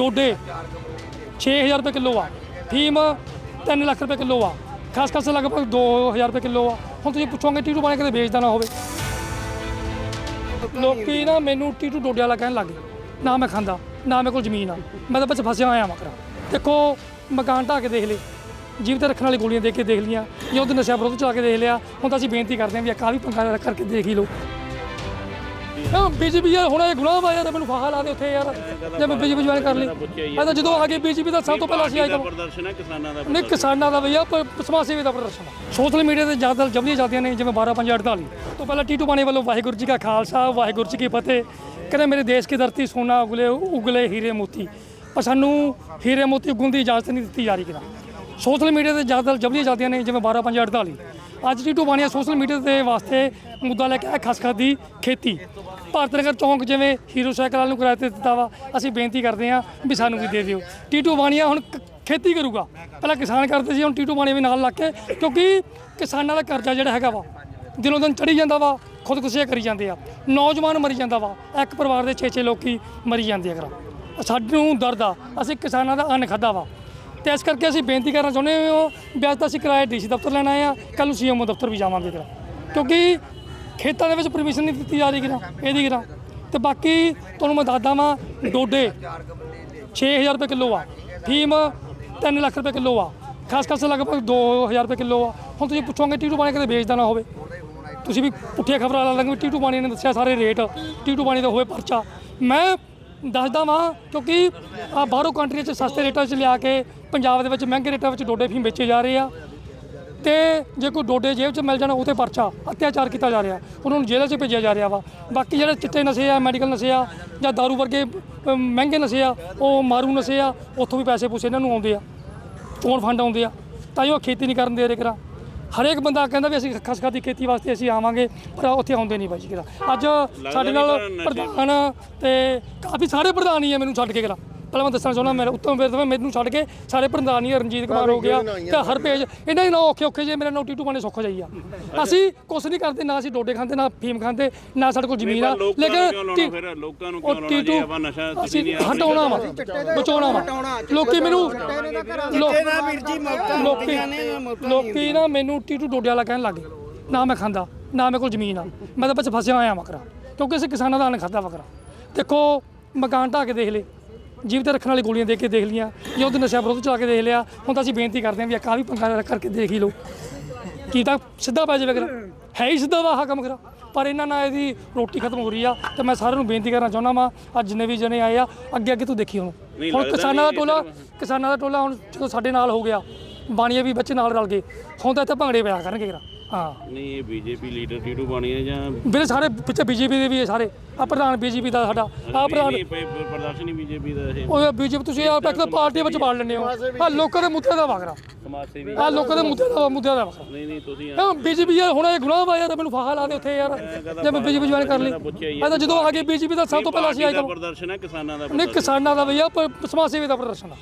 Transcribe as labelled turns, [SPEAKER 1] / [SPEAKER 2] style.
[SPEAKER 1] ਡੋਡੇ 6000 ਰੁਪਏ ਕਿਲੋ ਆ। ਫੀਮ 3 ਲੱਖ ਰੁਪਏ ਕਿਲੋ ਆ। ਖਾਸ ਖਾਸ ਲਗਭਗ 2000 ਰੁਪਏ ਕਿਲੋ ਆ। ਹੁਣ ਤੁਸੀਂ ਪੁੱਛੋਗੇ ਟੀਟੂ ਬਣੇ ਕਦੇ ਵੇਚਦਾ ਨਾ ਹੋਵੇ। ਲੋਕੀ ਨਾ ਮੈਨੂੰ ਟੀਟੂ ਡੋਡੇ ਵਾਲਾ ਕਹਿਣ ਲੱਗ ਗਏ। ਨਾ ਮੈਂ ਖਾਂਦਾ, ਨਾ ਮੇਰੇ ਕੋਲ ਜ਼ਮੀਨ ਆ। ਮੈਂ ਤਾਂ ਵਿੱਚ ਫਸਿਆ ਹੋਇਆ ਮਕਰਾ ਦੇਖੋ, ਮਕਾਨ ਢਾਹ ਕੇ ਦੇਖ ਲਏ। ਜੀਵ ਤੇ ਰੱਖਣ ਵਾਲੀ ਗੋਲੀਆਂ ਦੇਖ ਕੇ ਦੇਖ ਲੀਆਂ ਜਾਂ ਉਹਦੇ ਨਸ਼ਾ ਵਿਰੋਧ ਚਲਾ ਕੇ ਦੇਖ ਲਿਆ। ਹੁਣ ਤਾਂ ਅਸੀਂ ਬੇਨਤੀ ਕਰਦੇ ਹਾਂ ਵੀ ਆ ਵੀ ਪੰਗਾ ਕਰਕੇ ਦੇਖ ਹੀ ਲਓ। ਹਾਂ ਬੀਜੇਪੀ ਯਾਰ ਹੁਣ ਇਹ ਗੁਨਾਹ ਵਾ ਯਾਰ ਮੈਨੂੰ ਫਾਹਾ ਲਾ ਦੇ ਉੱਥੇ ਯਾਰ। ਜੇ ਮੈਂ ਬੀਜੇਪੀ ਜੁਆਇਨ ਕਰ ਲਈ। ਇਹ ਤਾਂ ਜਦੋਂ ਆ ਗਏ ਬੀਜੇਪੀ ਦਾ ਸਭ ਤੋਂ ਪਹਿਲਾਂ ਅਸੀਂ ਆਏ ਤਾਂ
[SPEAKER 2] ਪ੍ਰਦਰਸ਼ਨ ਹੈ ਕਿਸਾਨਾਂ ਦਾ
[SPEAKER 1] ਨਹੀਂ ਕਿਸਾਨਾਂ ਦਾ ਭਈਆ ਸਮਾਜ ਸੇਵੀ ਦਾ ਪ੍ਰਦਰਸ਼ਨ ਸੋਸ਼ਲ ਮੀਡੀਆ ਤੇ ਜ਼ਿਆਦਾ ਜਮਦੀਆਂ ਚੱਲਦੀਆਂ ਨੇ ਜਿਵੇਂ 12 5 48 ਤੋਂ ਪਹਿਲਾਂ ਟੀਟੂ ਬਾਣੀ ਵੱਲੋਂ ਵਾਹਿਗੁਰੂ ਜੀ ਕਾ ਖਾਲਸਾ ਵਾਹਿਗੁਰੂ ਜੀ ਕੀ ਫਤਿਹ। ਕਹਿੰਦੇ ਮੇਰੇ ਦੇਸ਼ ਕੀ ਧਰਤੀ ਸੋਨਾ ਉਗਲੇ ਉਗਲੇ ਹੀਰੇ ਮੋਤੀ। ਪਰ ਸਾਨੂੰ ਹੀਰੇ ਮੋਤੀ ਉਗਣ ਦੀ ਇਜਾਜ਼ਤ ਨਹੀਂ ਦਿੱਤੀ ਜਾ ਰਹੀ ਕਿਰਾ ਸੋਸ਼ਲ ਮੀਡੀਆ ਤੇ ਜ਼ਿਆਦਾ ਜਮਦੀਆਂ ਚੱਲਦੀਆਂ ਨੇ ਜਿਵੇਂ 12 5 48 ਅੱਜ ਟੀਟੂ ਬਾਣੀਆ ਸੋਸ਼ਲ ਮੀਡੀਆ ਦੇ ਵਾਸਤੇ ਮੁੱਦਾ ਲੈ ਕੇ ਆਇਆ ਖਸਖਸ ਦੀ ਖੇਤੀ। ਭਾਰਤ ਨਗਰ ਚੌਂਕ ਜਿਵੇਂ ਹੀਰੋ ਸਾਈਕਲ ਵਾਲ ਨੂੰ ਕਿਰਾਏ ਤੇ ਦਿੱਤਾ ਵਾ, ਅਸੀਂ ਬੇਨਤੀ ਕਰਦੇ ਹਾਂ ਵੀ ਸਾਨੂੰ ਵੀ ਦੇ ਦਿਓ। ਟੀਟੂ ਬਾਣੀਆ ਹੁਣ ਖੇਤੀ ਕਰੂਗਾ। ਪਹਿਲਾਂ ਕਿਸਾਨ ਕਰਦੇ ਸੀ, ਹੁਣ ਟੀਟੂ ਬਾਣੀਆ ਵੀ ਨਾਲ ਲੱਗ ਕੇ, ਕਿਉਂਕਿ ਕਿਸਾਨਾਂ ਦਾ ਕਰਜ਼ਾ ਜਿਹੜਾ ਹੈਗਾ ਵਾ, ਦਿਨੋਂ ਦਿਨ ਚੜੀ ਜਾਂਦਾ ਵਾ, ਖੁਦਕੁਸ਼ੀਆਂ ਕਰੀ ਜਾਂਦੇ ਆ, ਨੌਜਵਾਨ ਮਰੀ ਜਾਂਦਾ ਵਾ, ਇੱਕ ਪਰਿਵਾਰ ਦੇ 6-6 ਲੋਕੀ ਮਰੀ ਜਾਂਦੇ ਆ ਕਰਾ ਸਾਨੂੰ ਦਰਦ ਆ, ਅਸੀਂ ਕਿਸਾਨਾਂ ਦਾ ਅੰਨ ਖਾਦਾ ਵਾ। ਤੇ ਇਸ ਕਰਕੇ ਅਸੀਂ ਬੇਨਤੀ ਕਰਨਾ ਚਾਹੁੰਦੇ ਹਾਂ ਵੀ ਅੱਜ ਤਾਂ ਅਸੀਂ ਕਿਰਾਏ ਡੀਸੀ ਦਫ਼ਤਰ ਲੈਣ ਆਏ ਆ ਕੱਲ ਨੂੰ ਸੀਐਮਓ ਦਫ਼ਤਰ ਵੀ ਜਾਵਾਂਗੇ ਕਰਾ ਕਿਉਂਕਿ ਖੇਤਾਂ ਦੇ ਵਿੱਚ ਪਰਮਿਸ਼ਨ ਨਹੀਂ ਦਿੱਤੀ ਜਾ ਰਹੀ ਕਿਰਾ ਇਹਦੀ ਕਿਰਾ। ਤੇ ਬਾਕੀ ਤੁਹਾਨੂੰ ਮੈਂ ਦੱਸਦਾ ਵਾਂ, ਡੋਡੇ 6000 ਰੁਪਏ ਕਿਲੋ ਆ, ਫੀਮ 3 ਲੱਖ ਰੁਪਏ ਕਿਲੋ ਆ, ਖਾਸ ਕਰਕੇ ਲਗਭਗ 2000 ਰੁਪਏ ਕਿਲੋ ਆ। ਹੁਣ ਤੁਸੀਂ ਪੁੱਛੋਗੇ ਟੀਟੂ ਪਾਣੀ ਕਦੇ ਵੇਚਦਾ ਨਾ ਹੋਵੇ। ਤੁਸੀਂ ਵੀ ਪੁੱਠੀਆਂ ਖਬਰਾਂ ਲਾ ਲਾਂਗੇ ਟੀਟੂ ਪਾਣੀ ਨੇ ਦੱਸਿਆ ਸਾਰੇ ਰੇਟ, ਟੀਟੂ ਬਾਣੀ ਦਾ ਹੋਵੇ ਪਰਚਾ। ਮੈਂ ਦੱਸਦਾ ਵਾਂ ਕਿਉਂਕਿ ਆ ਬਾਹਰੋਂ ਕੰਟਰੀਆਂ 'ਚ ਸਸਤੇ ਰੇਟਾਂ 'ਚ ਲਿਆ ਕੇ ਪੰਜਾਬ ਦੇ ਵਿੱਚ ਮਹਿੰਗੇ ਰੇਟਾਂ ਵਿੱਚ ਡੋਡੇ ਫੀਮ ਵੇਚੇ ਜਾ ਰਹੇ ਆ। ਤੇ ਜੇ ਕੋਈ ਡੋਡੇ ਜੇਬ 'ਚ ਮਿਲ ਜਾਣ ਉਹ ਤੇ ਪਰਚਾ ਅਤਿਆਚਾਰ ਕੀਤਾ ਜਾ ਰਿਹਾ ਉਹਨਾਂ ਨੂੰ ਜੇਲ੍ਹ 'ਚ ਭੇਜਿਆ ਜਾ ਰਿਹਾ ਵਾ। ਬਾਕੀ ਜਿਹੜੇ ਚਿੱਟੇ ਨਸ਼ੇ ਆ ਮੈਡੀਕਲ ਨਸ਼ੇ ਆ ਜਾਂ ਦਾਰੂ ਵਰਗੇ ਅ, ਮਹਿੰਗੇ ਨਸ਼ੇ ਆ ਉਹ ਮਾਰੂ ਨਸ਼ੇ ਆ ਉੱਥੋਂ ਵੀ ਪੈਸੇ ਪੂਸੇ ਇਹਨਾਂ ਨੂੰ ਆਉਂਦੇ ਆ ਚੋਣ ਫੰਡ ਆਉਂਦੇ ਆ। ਤਾਂ ਹੀ ਉਹ ਖੇਤੀ ਨਹੀਂ ਕਰਨ ਦੇ ਰਹੇ ਕਰਾ। ਹਰੇਕ ਬੰਦਾ ਕਹਿੰਦਾ ਵੀ ਅਸੀਂ ਖਸਖਸ ਦੀ ਖੇਤੀ ਵਾਸਤੇ ਅਸੀਂ ਆਵਾਂਗੇ ਪਰ ਉੱਥੇ ਆਉਂਦੇ ਨਹੀਂ ਬਾਈ ਜੀ ਅੱਜ ਸਾਡੇ ਨਾਲ ਪ੍ਰਧਾਨ ਤੇ ਕਾਫੀ ਸਾਰੇ ਪ੍ਰਧਾਨ ਹੀ ਆ ਮੈਨੂੰ ਛੱਡ ਕੇ ਕਰਾ ਪਹਿਲਾਂ ਮੈਂ ਦੱਸਣਾ ਚਾਹੁੰਦਾ ਮੇਰੇ ਉੱਤਮ ਵੀਰ ਮੈਨੂੰ ਛੱਡ ਕੇ ਸਾਰੇ ਪ੍ਰਧਾਨ ਹੀ ਰਣਜੀਤ ਕੁਮਾਰ ਹੋ ਗਿਆ ਤੇ ਹਰ ਪੇਜ ਇਹਨਾਂ ਹੀ ਨਾ ਔਖੇ ਔਖੇ ਜੇ ਮੇਰੇ ਨਾਲ ਟੀਟੂ ਬਾਣੇ ਸੁੱਖ ਜਾਈ ਆ। ਅਸੀਂ ਕੁਛ ਨਹੀਂ ਕਰਦੇ ਨਾ ਅਸੀਂ ਡੋਡੇ ਖਾਂਦੇ ਨਾ ਫੀਮ ਖਾਂਦੇ ਨਾ ਸਾਡੇ ਕੋਲ ਜ਼ਮੀਨ ਆ।
[SPEAKER 2] ਲੋਕਾਂ ਨੂੰ ਕਿਉਂ ਲਾਉਣਾ
[SPEAKER 1] ਟੀ-
[SPEAKER 2] ਫਿਰ? ਲੋਕਾਂ ਨੂੰ ਕਿਉਂ ਲਾਉਣਾ? ਜੀ ਆਪਾਂ ਨਸ਼ਾ
[SPEAKER 1] ਅਸੀਂ
[SPEAKER 2] ਨਹੀਂ
[SPEAKER 1] ਹਟਾਉਣਾ ਵਾ ਬਚਾਉਣਾ ਵਾ। ਲੋਕੀ ਮੈਨੂੰ ਲੋ-
[SPEAKER 3] ਨਾ ਵੀਰ ਜੀ ਮੌਤਾਂ
[SPEAKER 1] ਲੋਕੀ
[SPEAKER 3] ਨੇ ਮੌਤਾਂ
[SPEAKER 1] ਲੋਕੀ ਨਾ ਮੈਨੂੰ ਟੀਟੂ ਡੋਡੇ ਵਾਲਾ ਕਹਿਣ ਲੱਗ ਗਏ ਨਾ ਮੈਂ ਖਾਂਦਾ ਨਾ ਮੇਰੇ ਕੋਲ ਜ਼ਮੀਨ ਆ ਮੈਂ ਤਾਂ ਬਸ ਫਸਿਆ ਹੋਇਆ ਮਕਰਾ ਕਿਉਂਕਿ ਅਸੀਂ ਕਿਸਾਨਾਂ ਦਾ ਅੰਨ ਖਾਦਾ ਵਕਰਾ ਦੇਖੋ ਮਕਾਨ ਢਾਹ ਕੇ ਦੇਖ ਲਏ ਜੀਵ ਤੇ ਰੱਖਣ ਵਾਲੀ ਗੋਲੀਆਂ ਦੇਖ ਕੇ ਦੇਖ ਲੀਆਂ ਜਾਂ ਉਹਦੇ ਨਸ਼ਾ ਵਿਰੋਧ ਚਲਾ ਕੇ ਦੇਖ ਲਿਆ। ਹੁਣ ਤਾਂ ਅਸੀਂ ਬੇਨਤੀ ਕਰਦੇ ਹਾਂ ਵੀ ਆ ਵੀ ਪੰਗਾ ਕਰਕੇ ਦੇਖ ਹੀ ਲਓ। ਕੀ ਤਾਂ ਸਿੱਧਾ ਪੈ ਜਾਵੇ ਕਰਾ ਹੈ ਹੀ ਸਿੱਧਾ ਵਾ ਆਹ ਕੰਮ ਕਰਾ ਪਰ ਇਹਨਾਂ ਨਾਲ ਇਹਦੀ ਰੋਟੀ ਖਤਮ ਹੋ ਰਹੀ ਆ ਤੇ ਮੈਂ ਸਾਰਿਆਂ ਨੂੰ ਬੇਨਤੀ ਕਰਨਾ ਚਾਹੁੰਦਾ ਵਾਂ ਅੱਜ ਜਿੰਨੇ ਵੀ ਜਣੇ ਆਏ ਆ ਅੱਗੇ ਅੱਗੇ ਤੂੰ ਦੇਖੀ ਹੁਣ। ਹੁਣ ਕਿਸਾਨਾਂ ਦਾ ਟੋਲਾ ਕਿਸਾਨਾਂ ਦਾ ਟੋਲਾ ਹੁਣ ਜਦੋਂ ਸਾਡੇ ਨਾਲ ਹੋ ਗਿਆ ਬਾਣੀਏ ਵੀ ਬੱਚੇ ਨਾਲ ਰਲ ਗਏ। ਹੁਣ ਤਾਂ ਇੱਥੇ ਭੰਗੜੇ ਪਿਆ ਕਰਨਗੇ ਕਰਾ ਹਾਂ।
[SPEAKER 2] ਨਹੀਂ ਇਹ ਬੀਜੇਪੀ ਲੀਡਰ ਟੀਟੂ ਬਾਣੀ ਹੈ ਜਾਂ
[SPEAKER 1] ਵੀਰੇ ਸਾਰੇ ਪਿੱਛੇ ਬੀਜੇਪੀ ਦੇ ਵੀ ਇਹ ਸਾਰੇ। ਆ ਪ੍ਰਧਾਨ ਬੀਜੇਪੀ ਦਾ ਸਾਡਾ ਆ ਪ੍ਰਧਾਨ
[SPEAKER 2] ਨਹੀਂ ਪ- ਪ- ਪ੍ਰਦਰਸ਼ਨ ਹੀ ਬੀਜੇਪੀ ਦਾ ਇਹ।
[SPEAKER 1] ਉਹ ਬੀਜੇਪੀ ਤੁਸੀਂ ਆ ਇੱਕ ਤਾਂ ਪਾਰਟੀ ਵਿੱਚ ਵੜ ਲੈਂਦੇ ਹੋ। ਆ ਲੋਕਾਂ ਦੇ ਮੁੱਦਿਆਂ ਦਾ ਵਗਰਾ।
[SPEAKER 2] ਸਮਾਜ ਸੇਵੀ।
[SPEAKER 1] ਆ ਲੋਕਾਂ ਦੇ ਮੁੱਦਿਆਂ ਦਾ ਮੁੱਦਿਆਂ ਦਾ ਵਗਰਾ।
[SPEAKER 2] ਨਹੀਂ ਨਹੀਂ ਤੁਸੀਂ
[SPEAKER 1] ਹਾਂ ਬੀਜੇਪੀ ਯਾਰ ਹੁਣ ਇਹ ਗੁਨਾਹ ਵਾ ਯਾਰ ਮੈਨੂੰ ਫਾਹਾ ਲਾ ਦੇ ਉੱਥੇ ਯਾਰ। ਜੇ ਮੈਂ ਬੀਜੇਪੀ ਜੁਆਇਨ ਕਰ ਲਈ। ਇਹ ਤਾਂ ਜਦੋਂ ਆ ਗਏ ਬੀਜੇਪੀ ਦਾ ਸਭ ਤੋਂ ਪਹਿਲਾਂ ਅਸੀਂ ਆਏ ਤਾਂ
[SPEAKER 2] ਪ੍ਰਦਰਸ਼ਨ ਹੈ ਕਿਸਾਨਾਂ ਦਾ
[SPEAKER 1] ਨਹੀਂ ਕਿਸਾਨਾਂ ਦਾ ਭਈਆ ਪ- ਸਮਾਜ ਸੇਵੀ ਦਾ ਪ੍ਰਦਰਸ਼ਨ ਆ।